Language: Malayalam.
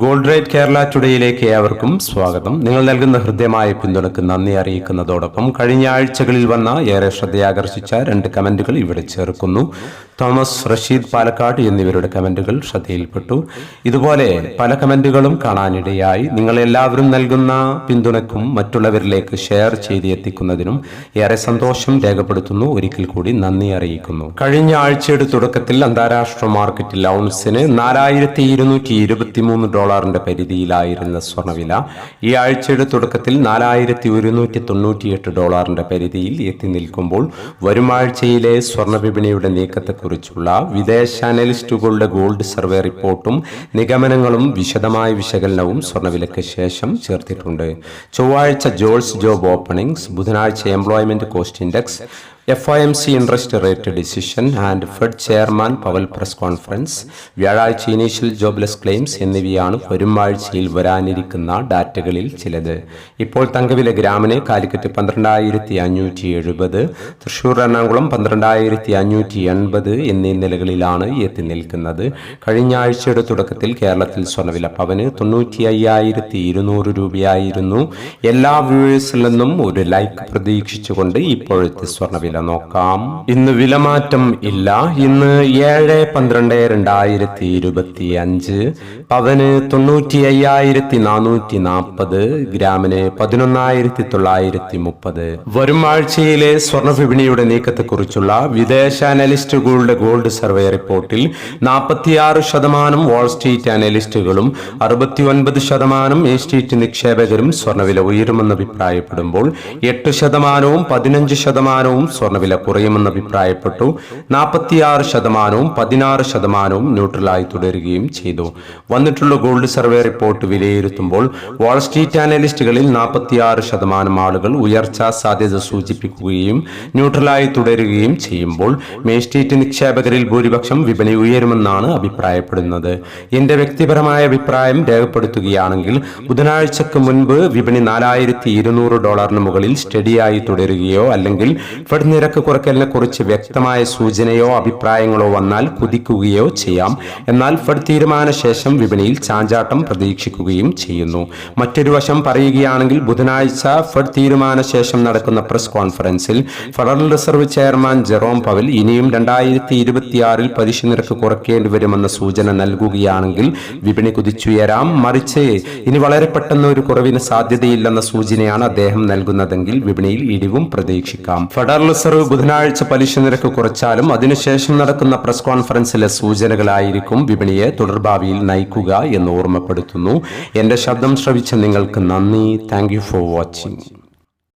ഗോൾഡ് റേറ്റ് കേരള ടുഡേയിലേക്ക് ഏവർക്കും സ്വാഗതം. നിങ്ങൾ നൽകുന്ന ഹൃദ്യമായ പിന്തുണയ്ക്ക് നന്ദി അറിയിക്കുന്നതോടൊപ്പം കഴിഞ്ഞ ആഴ്ചകളിൽ വന്ന ഏറെ ശ്രദ്ധയാകർഷിച്ച രണ്ട് കമന്റുകൾ ഇവിടെ ചേർക്കുന്നു. തോമസ് റഷീദ് പാലക്കാട് എന്നിവരുടെ കമന്റുകൾ ശ്രദ്ധയിൽപ്പെട്ടു. ഇതുപോലെ പല കമന്റുകളും കാണാനിടയായി. നിങ്ങൾ എല്ലാവരും നൽകുന്ന പിന്തുണക്കും മറ്റുള്ളവരിലേക്ക് ഷെയർ ചെയ്ത് എത്തിക്കുന്നതിനും ഏറെ സന്തോഷം രേഖപ്പെടുത്തുന്നു. ഒരിക്കൽ കൂടി നന്ദി അറിയിക്കുന്നു. കഴിഞ്ഞ ആഴ്ചയുടെ തുടക്കത്തിൽ അന്താരാഷ്ട്ര മാർക്കറ്റിൽ ഔൺസിന് നാലായിരത്തി ഇരുന്നൂറ്റി ഇരുപത്തിമൂന്ന് ഡോളറിന്റെ പരിധിയിലായിരുന്ന സ്വർണവില ഈ ആഴ്ചയുടെ തുടക്കത്തിൽ നാലായിരത്തി ഒരുന്നൂറ്റി തൊണ്ണൂറ്റിയെട്ട് ഡോളറിന്റെ പരിധിയിൽ എത്തി നിൽക്കുമ്പോൾ വരും ആഴ്ചയിലെ വിപണിയുടെ നീക്കത്തെക്കുറിച്ചുള്ള വിദേശ അനലിസ്റ്റുകളുടെ ഗോൾഡ് സർവേ റിപ്പോർട്ടും നിഗമനങ്ങളും വിശദമായ വിശകലനവും സ്വർണവിലയ്ക്ക് ശേഷം ചേർത്തിട്ടുണ്ട്. ചൊവ്വാഴ്ച ജോൾസ് ജോബ് ഓപ്പണിംഗ്സ് ബുധനാഴ്ച employment cost index F I M C interest rate decision and Fed chairman Powell press conference വ്യാഴാഴ്ച ഇനീഷ്യൽ ജോബ്ലെസ് ക്ലെയിംസ് എന്നിവയാണ് വരും ആഴ്ചയിൽ വരാനിരിക്കുന്ന ഡാറ്റകളിൽ ചിലത്. ഇപ്പോൾ തങ്കവില ഗ്രാമിന് കാലിക്കറ്റ് പന്ത്രണ്ടായിരത്തി അഞ്ഞൂറ്റി എഴുപത് തൃശൂർ എറണാകുളം പന്ത്രണ്ടായിരത്തി അഞ്ഞൂറ്റി എൺപത് എന്നീ നിലകളിലാണ് എത്തി നിൽക്കുന്നത്. കഴിഞ്ഞ ആഴ്ചയുടെ തുടക്കത്തിൽ കേരളത്തിൽ സ്വർണവില പവന് തൊണ്ണൂറ്റി അയ്യായിരത്തി ഇരുന്നൂറ് രൂപയായിരുന്നു. എല്ലാ വ്യൂവേഴ്സിൽ നിന്നും ഒരു ലൈക്ക് പ്രതീക്ഷിച്ചുകൊണ്ട് ഇപ്പോഴത്തെ സ്വർണവില. വില നോക്കാം ഇന്ന് വിലമാറ്റം ഇല്ല. ഇന്ന് ഏഴ് പന്ത്രണ്ട് രണ്ടായിരത്തി ഇരുപത്തി അഞ്ച് പവന് തൊണ്ണൂറ്റി അയ്യായിരത്തി നാനൂറ്റി നാൽപ്പത് ഗ്രാമിന് പതിനൊന്നായിരത്തി തൊള്ളായിരത്തി മുപ്പത് വരും ആഴ്ചയിലെ സ്വർണ വിപണിയുടെ നീക്കത്തെക്കുറിച്ചുള്ള വിദേശ അനലിസ്റ്റുകളുടെ ഗോൾഡ് സർവേ റിപ്പോർട്ടിൽ നാൽപ്പത്തിയാറ് ശതമാനം വാൾ സ്ട്രീറ്റ് അനലിസ്റ്റുകളും അറുപത്തി ഒൻപത് ശതമാനം എ സ്ട്രീറ്റ് നിക്ഷേപകരും സ്വർണവില ഉയരുമെന്ന് അഭിപ്രായപ്പെടുമ്പോൾ എട്ട് ശതമാനവും പതിനഞ്ച് ശതമാനവും സ്വർണവില കുറയുമെന്ന് അഭിപ്രായപ്പെട്ടു. നാൽപ്പത്തിയാറ് ശതമാനവും പതിനാറ് ശതമാനവും ന്യൂട്രലായി തുടരുകയും ചെയ്തു. വന്നിട്ടുള്ള ഗോൾഡ് സർവേ റിപ്പോർട്ട് വിലയിരുത്തുമ്പോൾ വാൾസ്ട്രീറ്റ് അനലിസ്റ്റുകളിൽ നാൽപ്പത്തിയാറ് ശതമാനം ആളുകൾ ഉയർച്ച സാധ്യത സൂചിപ്പിക്കുകയും ന്യൂട്രലായി തുടരുകയും ചെയ്യുമ്പോൾ മേ സ്ട്രീറ്റ് നിക്ഷേപകരിൽ ഭൂരിപക്ഷം വിപണി ഉയരുമെന്നാണ് അഭിപ്രായപ്പെടുന്നത്. എന്റെ വ്യക്തിപരമായ അഭിപ്രായം രേഖപ്പെടുത്തുകയാണെങ്കിൽ ബുധനാഴ്ചക്ക് മുൻപ് വിപണി നാലായിരത്തി ഇരുന്നൂറ് ഡോളറിന് മുകളിൽ സ്റ്റഡിയായി തുടരുകയോ അല്ലെങ്കിൽ ഫെഡ് നിരക്ക് കുറയ്ക്കലിനെ കുറിച്ച് വ്യക്തമായ സൂചനയോ അഭിപ്രായങ്ങളോ വന്നാൽ കുതിക്കുകയോ ചെയ്യാം. എന്നാൽ ഫെഡ് തീരുമാനശേഷം വിപണിയിൽ ചാഞ്ചാട്ടം പ്രതീക്ഷിക്കുകയും ചെയ്യുന്നു. മറ്റൊരു വശം പറയുകയാണെങ്കിൽ ബുധനാഴ്ച ഫെഡ് തീരുമാനശേഷം നടക്കുന്ന പ്രസ് കോൺഫറൻസിൽ federal reserve chairman Jerome Powell ഇനിയും രണ്ടായിരത്തി ഇരുപത്തിയാറിൽ പലിശ നിരക്ക് കുറയ്ക്കേണ്ടി വരുമെന്ന സൂചന നൽകുകയാണെങ്കിൽ വിപണി കുതിച്ചുയരാം. മറിച്ച് ഇനി വളരെ പെട്ടെന്ന് ഒരു കുറവിന് സാധ്യതയില്ലെന്ന സൂചനയാണ് അദ്ദേഹം നൽകുന്നതെങ്കിൽ വിപണിയിൽ ഇടിവും പ്രതീക്ഷിക്കാം. ഫെഡറൽ റിസർവ് ബുധനാഴ്ച പലിശ നിരക്ക് കുറച്ചാലും അതിനുശേഷം നടക്കുന്ന പ്രസ് കോൺഫറൻസിലെ സൂചനകളായിരിക്കും വിപണിയെ തുടർഭാവിയിൽ നയിക്കുക എന്ന് ഓർമ്മപ്പെടുത്തുന്നു. എന്റെ ശബ്ദം ശ്രവിച്ച നിങ്ങൾക്ക് നന്ദി. Thank for watching.